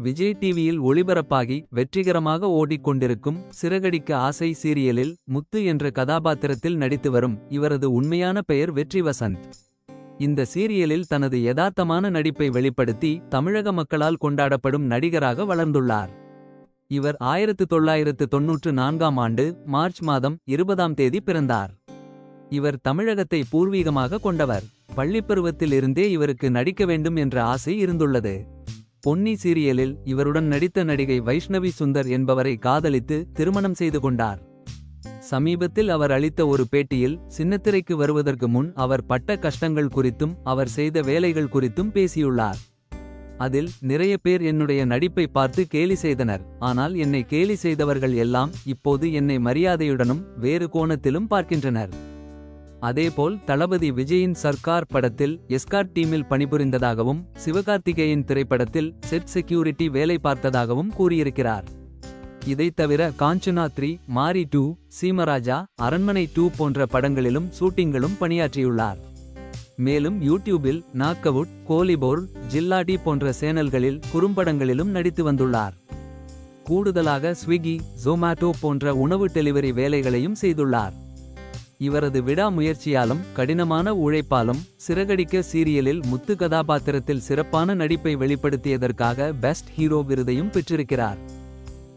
விஜய் டிவியில் ஒளிபரப்பாகி வெற்றிகரமாக ஓடிக்கொண்டிருக்கும் சிறகடிக்க ஆசை சீரியலில் முத்து என்ற கதாபாத்திரத்தில் நடித்து வரும் இவரது உண்மையான பெயர் வெற்றி வசந்த் இந்த சீரியலில் தனது யதார்த்தமான நடிப்பை வெளிப்படுத்தி தமிழக மக்களால் கொண்டாடப்படும் நடிகராக வளர்ந்துள்ளார். இவர் ஆயிரத்து தொள்ளாயிரத்து தொன்னூற்று நான்காம் ஆண்டு மார்ச் மாதம் இருபதாம் தேதி பிறந்தார். இவர் தமிழகத்தை பூர்வீகமாக கொண்டவர். பள்ளிப்பருவத்தில் இருந்தே இவருக்கு நடிக்க வேண்டும் என்ற ஆசை இருந்துள்ளது. பொன்னி சீரியலில் இவருடன் நடித்த நடிகை வைஷ்ணவி சுந்தர் என்பவரை காதலித்து திருமணம் செய்து கொண்டார். சமீபத்தில் அவர் அளித்த ஒரு பேட்டியில் சின்னத்திரைக்கு வருவதற்கு முன் அவர் பட்ட கஷ்டங்கள் குறித்தும் அவர் செய்த வேலைகள் குறித்தும் பேசியுள்ளார். அதில் நிறைய பேர் என்னுடைய நடிப்பை பார்த்து கேலி செய்தனர். ஆனால் என்னை கேலி செய்தவர்கள் எல்லாம் இப்போது என்னை மரியாதையுடனும் வேறு கோணத்திலும் பார்க்கின்றனர். அதேபோல் தளபதி விஜயின் சர்க்கார் படத்தில் எஸ்கார்ட் டீமில் பணிபுரிந்ததாகவும் சிவகார்த்திகேயன் திரைப்படத்தில் செட் செக்யூரிட்டி வேலை பார்த்ததாகவும் கூறியிருக்கிறார். இதைத் தவிர Kanchana three Maari two Seemaraja Aranmanai two போன்ற படங்களிலும் ஷூட்டிங்களும் பணியாற்றியுள்ளார். மேலும் யூடியூபில் நாக்கவுட் கோலிபோர் ஜில்லாடி போன்ற சேனல்களில் குறும்படங்களிலும் நடித்து வந்துள்ளார். கூடுதலாக ஸ்விக்கி ஜொமேட்டோ போன்ற உணவு டெலிவரி வேலைகளையும் செய்துள்ளார். இவரது விடாமுயற்சியாலும் கடினமான உழைப்பாலும் சிறகடிக்க சீரியலில் முத்து கதாபாத்திரத்தில் சிறப்பான நடிப்பை வெளிப்படுத்தியதற்காக பெஸ்ட் ஹீரோ விருதையும் பெற்றிருக்கிறார்.